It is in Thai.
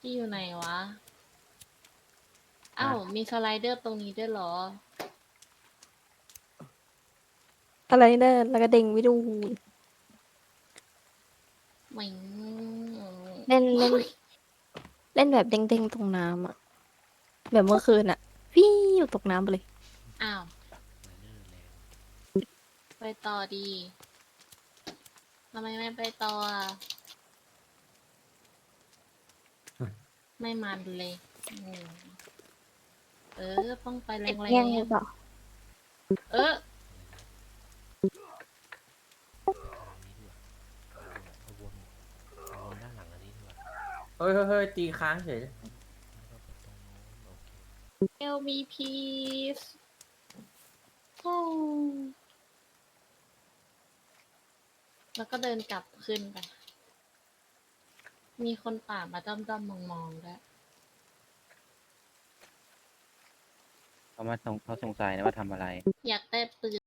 ที่อยู่ไหนวะ อ้าว มีสไลเดอร์ตรงนี้ด้วยเหรอ อะไรเด้อแล้วก็เด้งไปดูไม่เล่นเล่น เล่นแบบเด้งๆตรงน้ำอะแบบเมื่อคืนอะวิ่งตกน้ำไปเลย อ้าว ไปต่อดี ทำไมไม่ไปต่ออะ ไม่มันเลยอืมเออต้องไปแรเอ็ดงแย่งหรือเปล่าๆเออ เอาวนเอาวนด้านหลังอันนี้ดีกว่าเฮ้ยเฮ้ยเฮ้ยตีค้างเฉย แล้วก็ไปตรงโน้นโอเค Tell me please โอ้แล้วก็เดินกลับขึ้นไป มีคนป่ามาด้อมๆมองๆด้วยเขามาสงเขาสงสัยนะว่าทำอะไร อยากได้ปืน